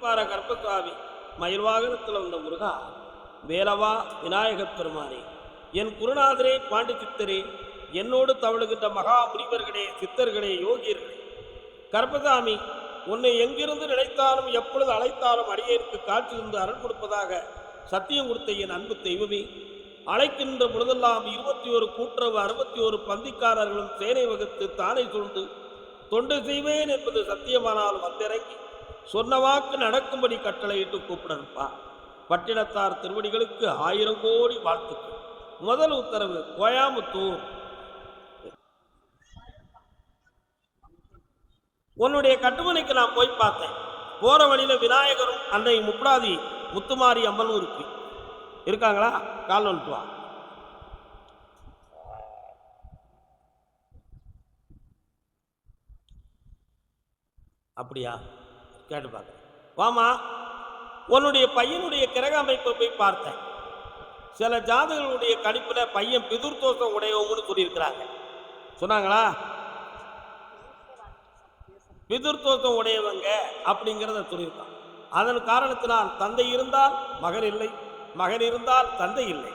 பார கர்ப்பசாமி மயில் வாகனத்தில் வந்த முருகா வேலவா விநாயகப் பெருமானே என் குருநாதரே பாண்டி சித்தரே என்னோடு தவழுகின்ற மகா முனிவர்களே சித்தர்களே யோகியர்களே. கர்ப்பசாமி உன்னை எங்கிருந்து நினைத்தாலும் எப்பொழுது அழைத்தாலும் அடியேற்கு காற்றிலிருந்து அருள் கொடுப்பதாக சத்தியம் கொடுத்த என் அன்பு தெய்வமே அழைக்கின்ற பொழுதெல்லாம் இருபத்தி ஒரு கூட்டுறவு அறுபத்தி ஒரு பந்திக்காரர்களும் சேனை வகுத்து தானே சூழ்ந்து தொண்டு செய்வேன் என்பது சத்தியமானால் வந்திறங்கி சொன்ன வாக்கு நடக்கும்படி கட்டளையிட்டு கூப்பிடப்பா பட்டினத்தார் திருவடிகளுக்கு ஆயிரம் கோடி வாழ்த்துக்கள். முதல் உத்தரவு கோயாமுத்தூர். உன்னுடைய கட்டுமனைக்கு நான் போய் பார்த்தேன். போற வழியில விநாயகரும் அன்னை முப்படாதி முத்துமாரி அம்மனும் இருக்கு இருக்காங்களா? கால் வந்துட்டு அப்படியா? கேட்டு பார்க்குறேன். வாமா உன்னுடைய பையனுடைய கிரக அமைப்பை போய் பார்த்தேன். சில ஜாதகர்களுடைய கணிப்பில் பையன் பிதுர்தோஷம் உடையவங்கன்னு சொல்லியிருக்கிறாங்க. சொன்னாங்களா? பிதுர்தோஷம் உடையவங்க அப்படிங்கிறத சொல்லியிருக்கான். அதன் காரணத்தினால் தந்தை இருந்தால் மகன் இல்லை மகன் இருந்தால் தந்தை இல்லை.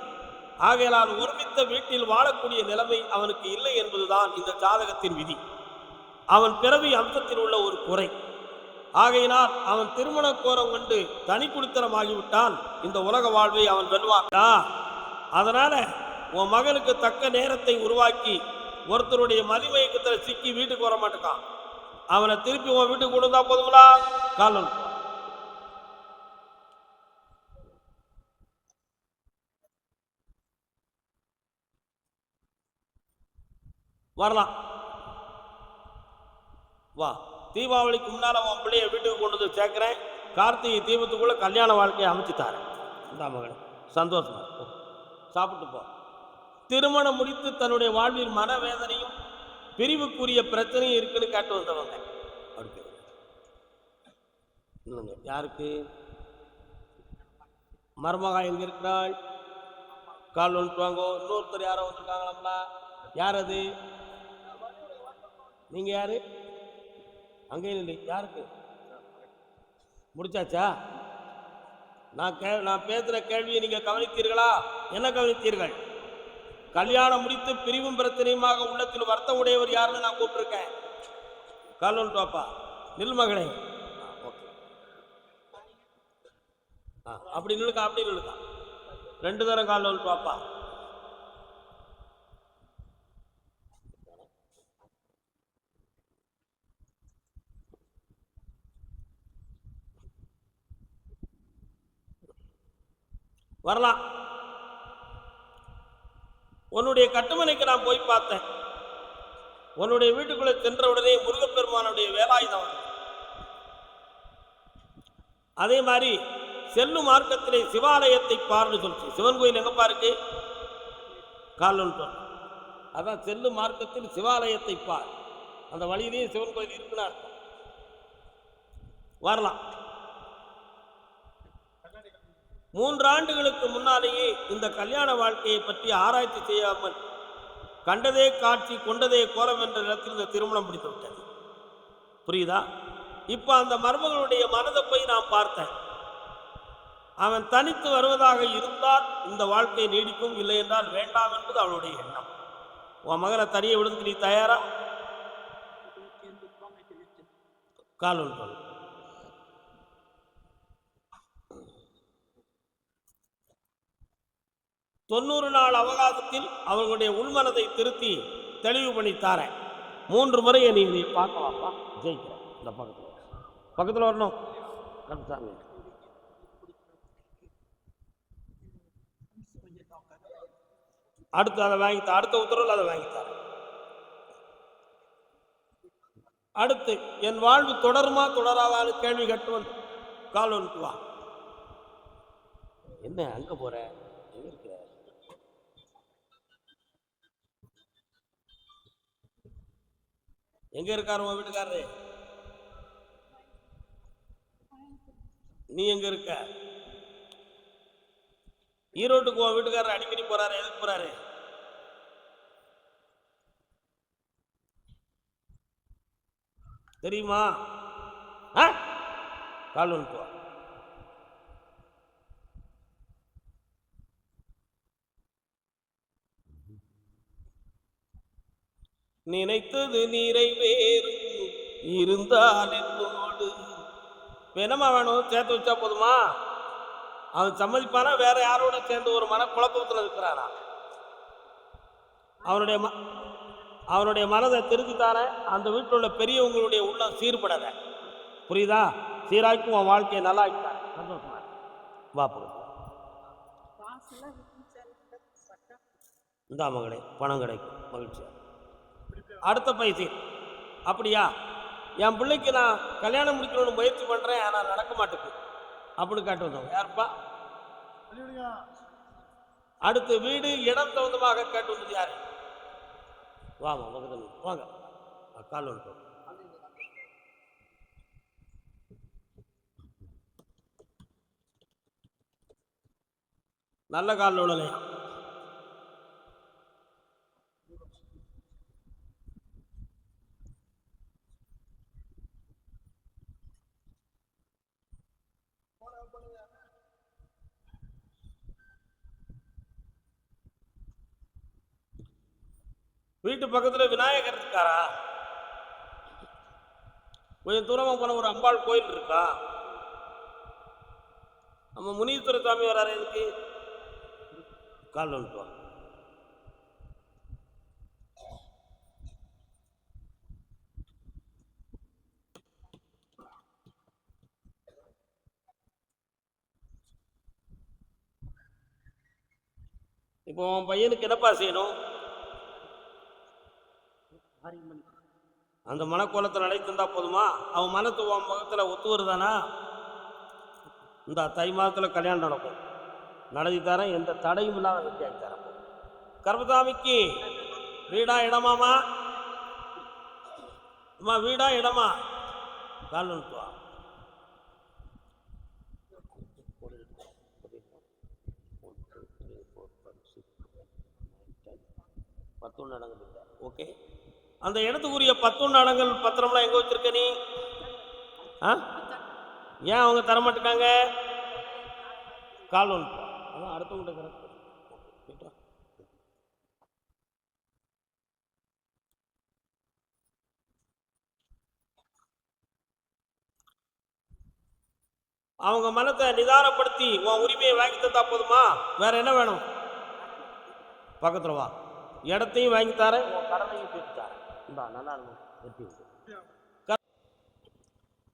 ஆகையால் ஒருமித்த வீட்டில் வாழக்கூடிய நிலைமை அவனுக்கு இல்லை என்பதுதான் இந்த ஜாதகத்தின் விதி. அவன் பிறவி அம்சத்தில் உள்ள ஒரு குறை. ஆகையினால் அவன் திருமண கோரம் கொண்டு தனி குடித்தனமாகிவிட்டால் இந்த உலக வாழ்வை அவன் வெல்வாக்கா அதனால உன் மகனுக்கு தக்க நேரத்தை உருவாக்கி ஒருத்தருடைய மதிமயக்கத்தில் சிக்கி வீட்டுக்கு வர மாட்டேக்கான். அவனை திருப்பி உன் வீட்டுக்கு கொண்டு வந்தா போதுங்களா காலம் வரலாம். வா. தீபாவளிக்கு முன்னால் உன் பிள்ளைய வீட்டுக்கு கொண்டு வந்து சேர்க்குறேன். கார்த்திகை தீபத்துக்குள்ளே கல்யாண வாழ்க்கையை அமைச்சு தரேன். இந்த மகனே சந்தோஷமா சாப்பிட்டு போ. திருமணம் முடித்து தன்னுடைய வாழ்வில் மனவேதனையும் பிரிவுக்குரிய பிரச்சனையும் இருக்குன்னு கேட்டு வந்தவங்க. அப்படி இல்லைங்க யாருக்கு? மருமகா எங்கே இருக்கிறாள்? கால் வந்துட்டு வாங்கோ. இன்னொருத்தர் யாரோ வந்திருக்காங்களாம்மா யார் அது? நீங்கள் யாரு? அங்கேயும் இல்லை யாருக்கு? முடிச்சாச்சா? நான் கே நான் பேசுகிற கேள்வியை நீங்கள் கவனித்தீர்களா? என்ன கவனித்தீர்கள்? கல்யாணம் முடித்து பிரிவும் பிரச்சனையுமாக உள்ளத்தில் வருத்தம் உடையவர் யாருன்னு நான் கூப்பிட்டுருக்கேன். கால் டோப்பா வாப்பா. நில் மகளே. ஓகே. ஆ அப்படி நிலுக்கா அப்படி நிலுக்கா ரெண்டு தரம் கால் வந்துட்டு வரலாம். உன்னுடைய கட்டுமனைக்கு நான் போய் பார்த்தேன். உன்னுடைய வீட்டுக்குள்ளே சென்ற உடனே முருகப்பெருமானுடைய வேலாயுதம் அதே மாதிரி செல்லும் மார்க்கத்திலே சிவாலயத்தை பார்னு சொல்லிச்சு. சிவன் கோயில் எங்கப்பா இருக்கு? காலன்ட்டோம் அதான் செல்லும் மார்க்கத்தில் சிவாலயத்தை பார். அந்த வழியிலேயே சிவன் கோயில் இருக்குன்னு அர்த்தம். வரலாம். மூன்று ஆண்டுகளுக்கு முன்னாலேயே இந்த கல்யாண வாழ்க்கையை பற்றி ஆராய்ச்சி செய்யாமல் கண்டதே காட்சி கொண்டதே கோரம் என்ற இடத்தில் இந்த திருமணம் பிடித்து விட்டது. புரியுதா? இப்போ அந்த மருமகளுடைய மனதை போய் நான் பார்த்தேன். அவன் தனித்து வருவதாக இருந்தால் இந்த வாழ்க்கை நீடிக்கும் இல்லை என்றால் வேண்டாம் என்பது அவளுடைய எண்ணம். உன் மகனை தனியை விடுறதுக்கு நீ தயாரா? கால் ஒன்று தொண்ணூறு நாள் அவகாசத்தில் அவர்களுடைய உள்மனதை திருத்தி தெளிவு பண்ணி தாரேன். மூன்று முறை நீ நீ பார்க்கலாம்ப்பா ஜெயிக்கிறேன். இந்த பக்கத்தில். பக்கத்தில் வரணும். கருப்பசாமி அடுத்து அதை வாங்கி அடுத்த உத்தரவில் அதை வாங்கி தரேன். அடுத்து என் வாழ்வு தொடருமா தொடராதான்னு கேள்வி கட்டுவன் கால் வந்துட்டு வா. என்ன அங்கே போகிறேன் எங்க இருக்கிற எங்க இருக்காரு உன் வீட்டுக்காரரு? நீ எங்க இருக்க? ஈரோட்டுக்கு உன் வீட்டுக்காரர் அடிக்கடி போறாரு எதுக்கு போறாரு? தெரியுமா? ஆ? கால் வந்துட்டு வா நினைத்தது நிறைவேறும். இருந்தால் என்னோடு. வேணுமா வேணும்? சேர்த்து வச்சா போதுமா? அவன் சம்மதிப்பானா? வேற யாரோட சேர்ந்து ஒரு மன குழப்பத்தில் இருக்கிறானா? அவனுடைய ம அவனுடைய மனதை திருத்தித்தார அந்த வீட்டில் உள்ள பெரியவங்களுடைய உள்ளம் சீர்படலை. புரியுதா? சீராக்கி உன் வாழ்க்கையை நல்லா ஆக்கித்தாரேன் சந்தோஷமா இரு. வா பக்கத்துல இந்தா மகளே பணம் கிடைக்கும். மகிழ்ச்சியா? அடுத்த பைசே அப்படியா? என் பிள்ளைக்கு நான் கல்யாணம் முடிக்கணும்னு முயற்சி பண்ணுறேன் ஆனால் நடக்க மாட்டேங்குது அப்படின்னு காட்டு வந்தோம் யாருப்பா? அடுத்து வீடு இடம் தகுந்தமாக கேட்டு வந்தது யாரு? வாங்க பக்கத்தில். வாங்க. கால் வந்துட்டு நல்ல காலில் விடலையா வீட்டு பக்கத்தில் விநாயகர் இருக்காரா? கொஞ்சம் தூரமாக போன ஒரு அம்பாள் கோயில் இருக்கா? நம்ம முனீஸ்வர சாமி வராரு எதுக்கு கால் வந்துட்டு இப்போ உன் பையனுக்கு என்னப்பா செய்யணும்? அந்த மனக்கோலத்தை இருந்தால் போதுமா? அவன் மனத்து உன் முகத்தில் ஒத்து வருதானா? இந்த தை மாதத்தில் கல்யாணம் நடக்கும். நடத்தி தரேன் எந்த தடையும் இல்லாத வெற்றியாகி தரேன் கர்மதாமிக்கு வீடா இடமாமா? அம்மா வீடா இடமா? கால் நிறுத்துவா வா. பத்தொன்று இடங்கள் ஓகே? அந்த இடத்துக்குரிய பத்தொன்று அடங்கல் பத்திரம்லாம் எங்கே வச்சுருக்க நீ? ஆ? ஏன் அவங்க தர மாட்டேங்காங்க கால் ஒன்று. அதான் அடுத்தவங்கிட்ட கரெக்ட் கேட்டா அவங்க மனத்தை நிதானப்படுத்தி உன் உரிமையை வாங்கி தந்தா போதுமா? வேற என்ன வேணும்? பக்கத்துல வா. இடத்தையும் வாங்கி தரேன் உன் கடனையும் தீர்த்து. இந்தா நல்லா இருக்கும்.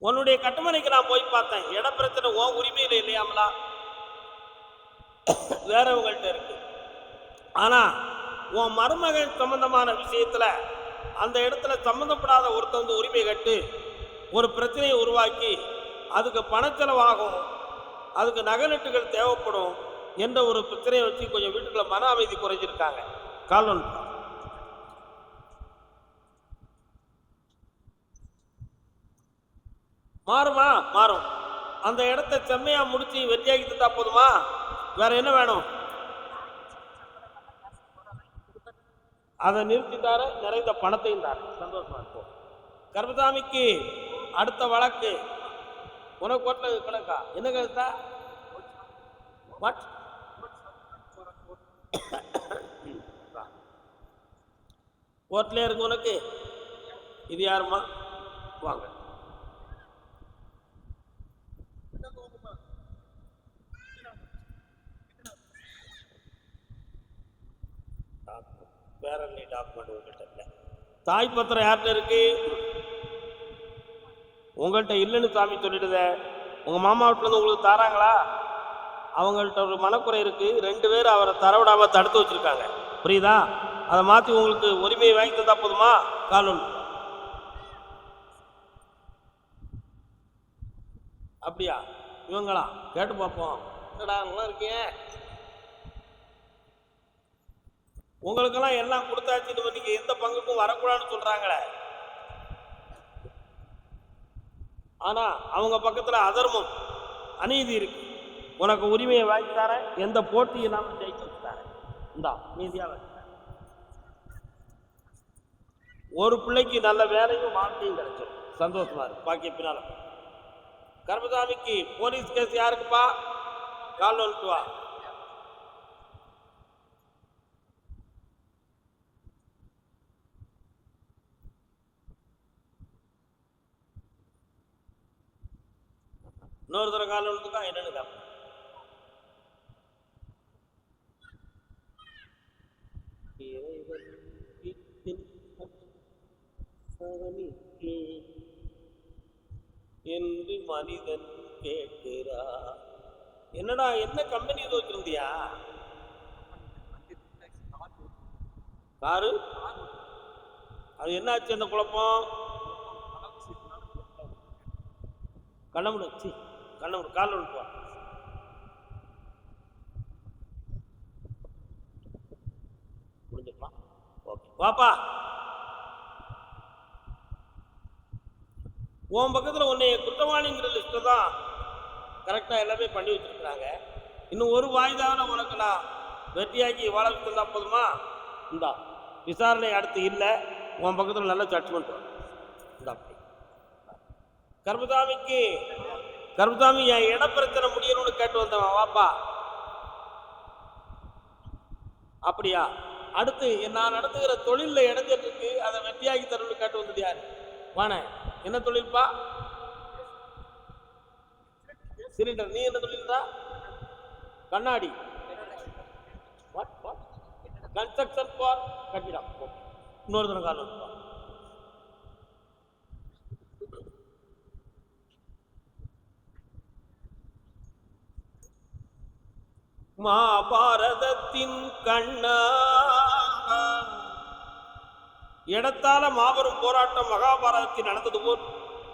உன்னுடைய கட்டுமனைக்கு நான் போய் பார்த்தேன். இட பிரச்சனை உன் உரிமையில் இல்லையாமலா? வேறவங்கள்ட்ட இருக்கு. ஆனா உன் மருமகன் சம்பந்தமான விஷயத்துல அந்த இடத்துல சம்மந்தப்படாத ஒருத்தர் வந்து உரிமை கட்டு ஒரு பிரச்சனையை உருவாக்கி அதுக்கு பணச்செலவாகும் அதுக்கு நகலட்டுகள் தேவைப்படும் என்ற ஒரு பிரச்சனையை வச்சு கொஞ்சம் வீட்டுக்குள்ள மன அமைதி குறைஞ்சிருக்காங்க. காலன் மாறுமா? மாறும். அந்த இடத்த செம்மையா முடிச்சு வெற்றியாக்கி தந்தா போதுமா? வேற என்ன வேணும்? அதை நிறுத்தி தார நிறைந்த பணத்தையும் தார சந்தோஷமா இருக்கும் கர்மசாமிக்கு அடுத்த வழக்கு. உனக்கு கோட்டில் கணக்கா? என்ன கருத்தா? வாட் கோர்ட்ல இருக்கு உனக்கு. இது யாருமா வாங்க. வேற டாக்குமெண்ட் உங்கள்கிட்ட இல்லை. தாய் பத்திரம் யார்கிட்ட இருக்கு? உங்கள்கிட்ட இல்லைன்னு சாமி சொல்லிடுதே. உங்கள் மாமா வீட்டிலேருந்து உங்களுக்கு தராங்களா? அவங்கள்ட்ட ஒரு மனக்குறை இருக்கு. ரெண்டு பேர் அவரை தரவிடாமல் தடுத்து வச்சிருக்காங்க. புரியுதா? அதை மாற்றி உங்களுக்கு உரிமையை வாங்கி தந்தா போதுமா? காலம் அப்படியா? இவங்களா? கேட்டு பார்ப்போம். என்னடா நல்லா இருக்கீங்க? உங்களுக்கெல்லாம் எல்லாம் கொடுத்தாச்சு நீங்க எந்த பங்குக்கும் வரக்கூடாதுன்னு சொல்றாங்களே. ஆனா அவங்க பக்கத்துல அதர்மம் அநீதி இருக்கு. உனக்கு உரிமையை வாங்கி தரேன் எந்த போட்டியும் இல்லாமல் ஜெயிச்சு தரேன் இந்தா மீதியா ஒரு பிள்ளைக்கு நல்ல வேலையும் வாழ்க்கையும் கிடைச்சிடும் சந்தோஷமா இருக்கு பாக்கிய பின்னால. கர்மசாமிக்கு போலீஸ் கேஸ் யாருக்குப்பா? கால் வந்துட்டு வா இன்னொரு தர காலில் விழுந்துக்கா என்னன்னு கேட்பேன் என்று மனிதன் கேட்கிறா. என்னடா என்ன கம்பெனி இது வச்சிருந்தியா? காரு? அது என்னாச்சு அந்த குழப்பம்? கண்ணமுடு கண்ணை ஒரு காலில் விழுப்பா முடிஞ்சுக்கலாம் ஓகே. வாப்பா. உன் பக்கத்தில் உன்னை குற்றவாளிங்கிற லிஸ்ட்டு தான் கரெக்டாக எல்லாமே பண்ணி வச்சுருக்குறாங்க. இன்னும் ஒரு வாய்தாவில் உனக்கு நான் வெற்றியாக்கி வாழ தந்தா போதுமா? இந்தா விசாரணை அடுத்து இல்லை. உன் பக்கத்தில் நல்ல ஜட்மெண்ட் வரும். இந்தா அப்படி கருப்புசாமி கர்மசாமி என் இட பிரச்சனை முடியணும்னு கேட்டு வந்தவன் வாப்பா. அப்படியா? அடுத்து நான் நடத்துகிற தொழிலில் இடைஞ்சல் இருக்கு அதை வெட்டியாகி தரணும்னு கேட்டு வந்தது யாரு? வாண என்ன தொழில்ப்பா சிலிண்டர் நீ என்ன தொழில்டா கண்ணாடி. கன்ஸ்ட்ரக்ஷன் வாட் கன்ஸ்ட்ரக்ஷன் ஃபார் கட்டிடம் Okay. தடவை மாபாரதத்தின் கண்ணா. இடத்தால மாபெரும் போராட்டம் மகாபாரதத்தில் நடந்தது போல்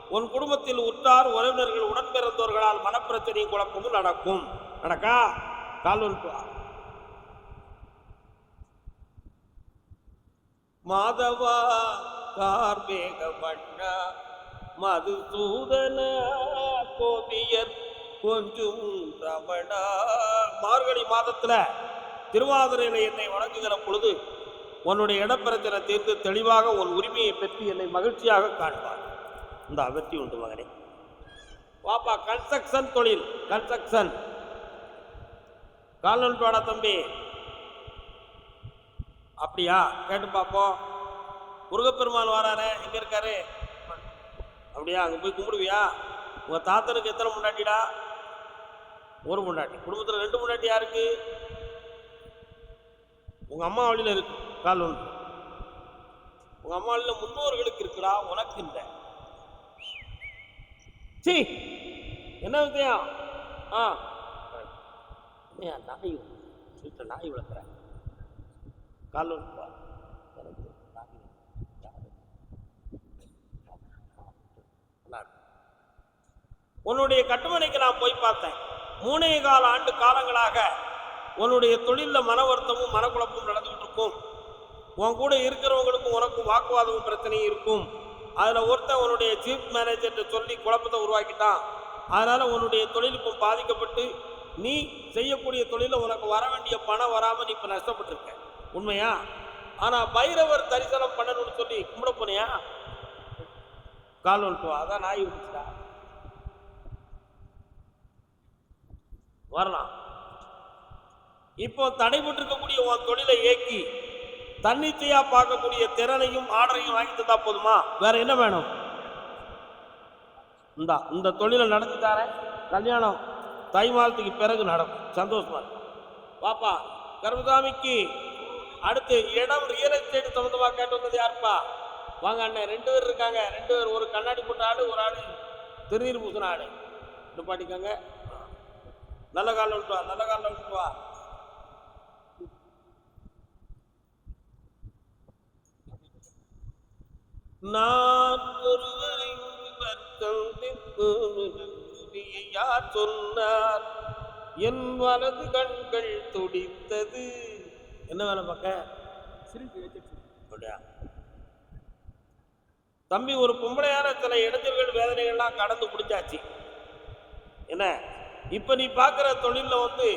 உன் குடும்பத்தில் உற்றார் உறவினர்கள் உடன் பிறந்தவர்களால் மனப்பிரச்சனையும் குழப்பமும் நடக்கும். நடக்கா? கால்வன் மாதவா கார்மேக மது தூதன கோபியர் கொஞ்சம் ரமணா. மார்கழி மாதத்துல திருவாதிரையில என்னை வணங்குகிற பொழுது உன்னுடைய இடப்பிரச்சனை தீர்ந்து தெளிவாக உன் உரிமையை பெற்று என்னை மகிழ்ச்சியாக காண்பார். இந்த வெற்றி உண்டு மகனே. பாப்பா கன்ஸ்ட்ரக்ஷன் தொழில் கன்ஸ்ட்ரக்ஷன் கால்நல் பாடா தம்பி. அப்படியா? கேட்டு பார்ப்போம். முருகப்பெருமான் வராரே. எங்க இருக்காரு? அப்படியா? அங்கே போய் கும்பிடுவியா? உங்க தாத்தனுக்கு எத்தனை முன்னாடிடா? ஒரு முன்னாடி. குடும்பத்தில் ரெண்டு முன்னாடி யாருக்கு? உங்க அம்மா வழியில இருக்கு. கால் ஒன்று. உங்க அம்மா வழியில் முன்னோர்களுக்கு இருக்குடா உனக்கு இல்லை. சி என்ன விஷயம் ஆ. ஏன் நாய் வீட்டில் நாய் வளர்க்குறேன் கால் ஒன்று. உன்னுடைய கட்டுமனைக்கு நான் போய் பார்த்தேன். மூணே கால ஆண்டு காலங்களாக உன்னுடைய தொழிலில் மன வருத்தமும் மனக்குழப்பமும் நடந்துகிட்டு இருக்கும் உன் கூட இருக்கிறவங்களுக்கும் உனக்கும் வாக்குவாதமும் பிரச்சனையும் இருக்கும். அதில் ஒருத்தன் உன்னுடைய சீஃப் மேனேஜர்கிட்ட சொல்லி குழப்பத்தை உருவாக்கிட்டான். அதனால் உன்னுடைய தொழில் இப்போ பாதிக்கப்பட்டு நீ செய்யக்கூடிய தொழிலில் உனக்கு வர வேண்டிய பணம் வராமல் நீ இப்போ நஷ்டப்பட்டிருக்க. உண்மையா? ஆனால் பைரவர் தரிசனம் பண்ணணும்னு சொல்லி கும்பிட போனியா? கால் வந்துட்டு அதான் நாய் விட்டுச்சா வரலாம். இப்போ தடைபட்டிருக்கக்கூடிய உன் தொழிலை இயக்கி தன்னிச்சையா பார்க்கக்கூடிய திறனையும் ஆர்டரையும் வாங்கி தந்தா போதுமா? வேற என்ன வேணும்? இந்தா இந்த தொழிலை நடத்தி தரேன். கல்யாணம் தை மாதத்துக்கு பிறகு நடக்கும். சந்தோஷமா பாப்பா கருமசாமிக்கு அடுத்து இடம் ரியல் எஸ்டேட் சம்மந்தமாக கேட்டு வந்தது யாருப்பா? வாங்க அண்ணன் ரெண்டு பேர் இருக்காங்க. ரெண்டு பேர் ஒரு கண்ணாடி போட்ட ஆடு ஒரு ஆடு திருநீர் பூசின ஆடு. நிப்பாட்டிக்கோங்க நல்ல காலில் விட்டு வா நல்ல காலில் விட்டு வா நான் ஒருவரை ஒருவர் சந்தித்து யார் சொன்னார்? என் வலது கண்கள் துடித்தது. என்ன வேலை பார்க்க? தம்பி ஒரு பொம்பளையான சில இடைஞ்சல்கள் வேதனைகள்லாம் கடந்து முடிஞ்சாச்சு என்ன? இப்போ நீ பார்க்குற தொழிலில் வந்து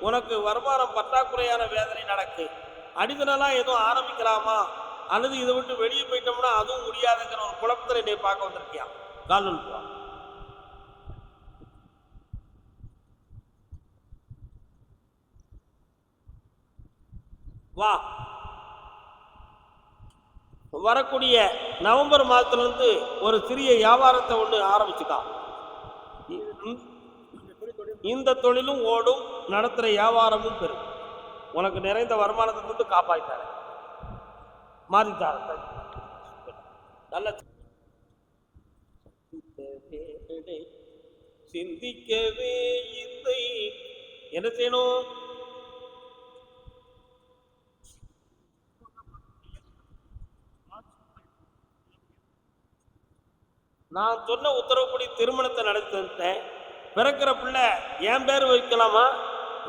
உனக்கு வருமானம் பற்றாக்குறையான வேதனை நடக்கு. அடிதனெல்லாம் எதுவும் ஆரம்பிக்கலாமா? அல்லது இதை விட்டு வெளியே போயிட்டோம்னா அதுவும் முடியாதுங்கிற ஒரு குழப்பத்தில் நீ பார்க்க வந்திருக்கியா? கால் வா வா. வரக்கூடிய நவம்பர் மாதத்துலேருந்து ஒரு சிறிய வியாபாரத்தை ஒன்று ஆரம்பிச்சுட்டான் இந்த தொழிலும் ஓடும் நடத்துகிற வியாபாரமும் பெரும். உனக்கு நிறைந்த வருமானத்தை கொண்டு காப்பாற்றாரு மாறித்தார நல்ல சிந்திக்கவே இல்லை. என்ன செய்யணும்? நான் சொன்ன உத்தரவுப்படி திருமணத்தை நடத்தி பிறக்கிற பிள்ளை என் பேர் வைக்கலாமா?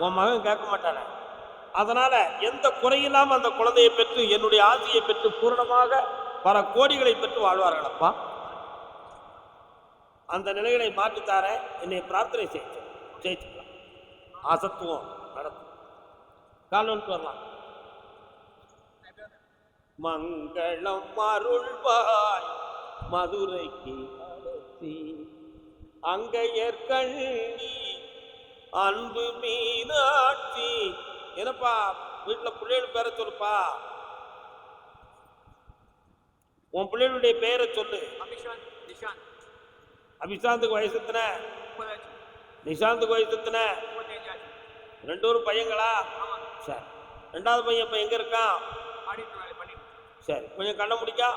உன் மகன் கேட்க மாட்டானே. அதனால எந்த குறையில்லாமல் அந்த குழந்தையை பெற்று என்னுடைய ஆசையை பெற்று பூரணமாக பல கோடிகளை பெற்று வாழ்வார்களப்பா. அந்த நிலைகளை மாற்றித்தார என்னை பிரார்த்தனை செய்து ஜெயிச்சுக்கலாம் அசத்துவம் நடத்தும் கால்வனுக்கு வரலாம். மங்களம் அருள்வாய் மதுரைக்கு அழைத்தி அங்கையற்கண்ணி அன்பு மீனாட்சி. என்னப்பா வீட்டுல பிள்ளைகள் பேரை சொல்லுப்பா. உன் பிள்ளைகளுடைய பேரை சொல்லு. அபிஷாந்துக்கு வயசு எத்தனை? நிஷாந்துக்கு வயசு எத்தனை? ரெண்டு பேரும் பையங்களா? சரி. ரெண்டாவது பையன் இப்போ எங்க இருக்கான்? சரி. கொஞ்சம் கண்ணை முடிக்கா.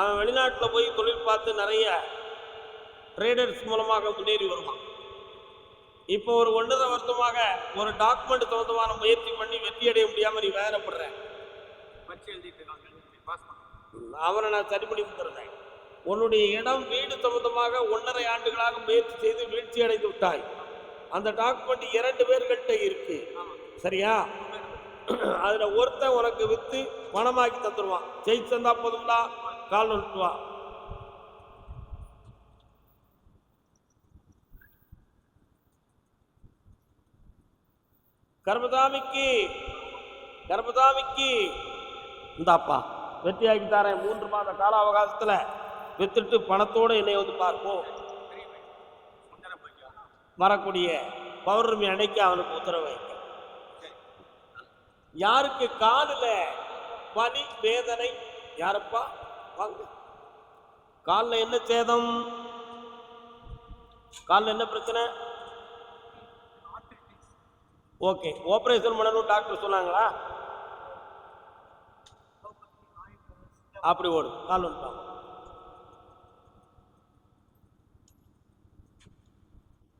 அவன் வெளிநாட்டில் போய் தொழில் பார்த்து நிறைய ட்ரேடர்ஸ் மூலமாக முன்னேறி வருவான். இப்போ ஒரு ஒன்றரை வருஷமாக ஒரு டாக்குமெண்ட் சம்பந்தமான முயற்சி பண்ணி வெற்றி அடைய முடியாம நீ வேதனைப்படுற பரிசு எழுதிட்டு இருக்காங்க பாஸ் பண்ண. அவனை நான் சரி பண்ணி கொடுத்துருந்தேன் உன்னுடைய இடம் வீடு சம்பந்தமாக ஒன்றரை ஆண்டுகளாக முயற்சி செய்து வீழ்ச்சி அடைந்து விட்டாய். அந்த டாக்குமெண்ட் இரண்டு பேர்கிட்ட இருக்கு. சரியா? அதுல ஒருத்தன் உனக்கு வித்து பணமாக்கி தந்துடுவான் ஜெயிச்சு தந்தா போதும்டா. கால் நட்டுவா கர்மதாமிக்கு கர்மதாமிக்கு. இந்தாப்பா வெற்றியாக்கி தரேன். மூன்று மாத கால அவகாசத்துல வித்துட்டு பணத்தோட என்னை வந்து பார்ப்போம் வரக்கூடிய பௌர்ணமி அன்னைக்கு அவனுக்கு உத்தரவு யாருக்கு காலில் பனி வேதனை? யாரப்பா? காலில் என்ன சேதம்? காலில் என்ன பிரச்சனை? ஓகே ஆபரேஷன் பண்ணணும் டாக்டர் சொன்னாங்களா? அப்படி ஓடும் கால் வந்துட்டாங்க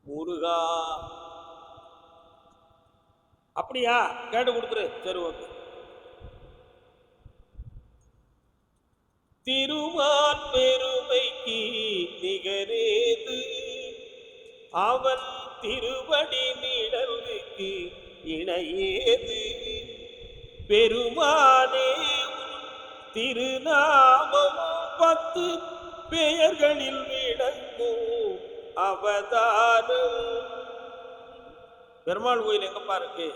முருகா. அப்படியா? கேட்டு கொடுத்துரு. சரி ஓகே. திருமான் பெருமைக்கு நிகரேது அவன் திருவடி நிழலுக்கு இணையேது. பெருமானே திருநாமம் பத்து பெயர்களில் விளங்கும் அவதாரம். பெருமாள் கோயில் எங்கப்பா இருக்கு?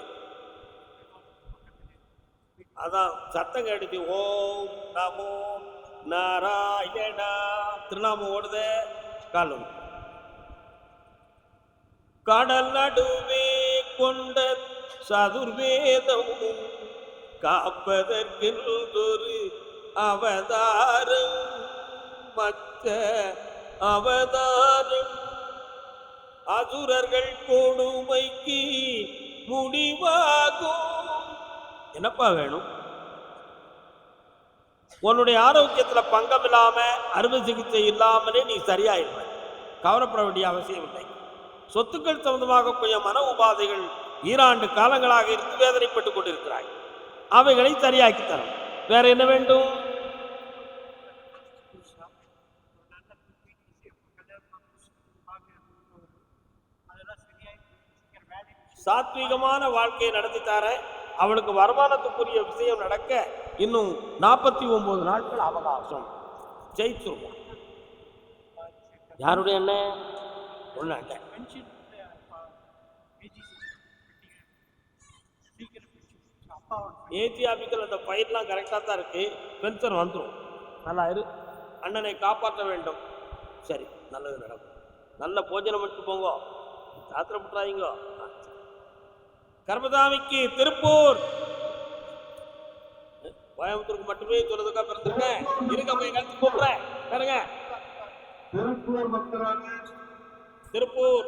அதான் சத்தம் கேட்டுச்சு. ஓம் நமோ நாராயணா. திருநாமம் ஓடுது காலம். கடல் நடுவே கொண்ட சதுர்வேதமும் காப்பதற்கென்றொரு அவதாரம் மற்ற அவதாரம் அசுரர்கள் கொடுமைக்கு முடிவாகும். என்னப்பா வேணும்? உன்னுடைய ஆரோக்கியத்துல பங்கம் இல்லாமல் அறுவை சிகிச்சை இல்லாமலே நீ சரியாயிருப்ப. கவலைப்பட வேண்டிய அவசியம் இல்லை. சொத்துக்கள் சம்பந்தமாக கொஞ்சம் மன உபாதைகள் ஈராண்டு காலங்களாக இருந்து வேதனைப்பட்டு கொண்டிருக்கிறாய். அவைகளை சரியாக்கி தரும். வேற என்ன வேண்டும்? சாத்விகமான சாத்வீகமான வாழ்க்கையை நடத்தி தர அவனுக்கு வருமானத்துக்குரிய விஷயம் நடக்க இன்னும் நாற்பத்தி ஒன்பது நாட்கள் அவகாசம். ஜெயிச்சிருவான். யாருடைய அண்ணன் ஒண்ணு அண்ணன் ஆஃபீஸில் அந்த பயிர்லாம் கரெக்டாக தான் இருக்கு. பென்ஷன் வந்துடும் நல்லா இரு. அண்ணனை காப்பாற்ற வேண்டும். சரி நல்லது நடக்கும். நல்ல போஜனம் மட்டும் போங்க சாத்திரப்பட்டுறாதீங்க கர்மதாமிக்கு திருப்பூர். கோயம்புத்தூருக்கு மட்டுமே சொல்றதுக்காக பிறந்திருக்கேன். இருக்க போய் கழிச்சு கூப்பிடுறேன். பாருங்க. திருப்பூர்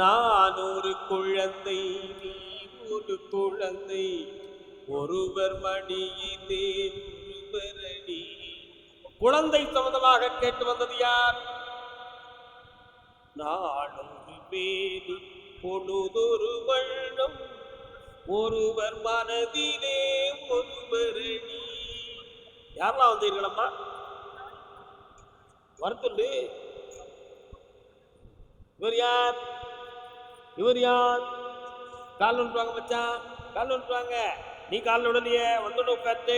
நான் ஒரு குழந்தை நீ ஒரு குழந்தை. ஒருவர் மடியிலே ஒருவரடி குழந்தை சம்பந்தமாக கேட்டு வந்தது யார்? நாளொரு வேலி பொழுதொரு வண்ணம். ஒருவர் மனதிலே ஒருவரடி யாரெல்லாம் வந்தீர்களம்மா? வருத்துண்டு இவர் யார்? இவர் யார்? கால் நோட்டுவாங்க மச்சான். கால் நோட்டுவாங்க நீ கால் நோடலையே வந்து உட்காந்து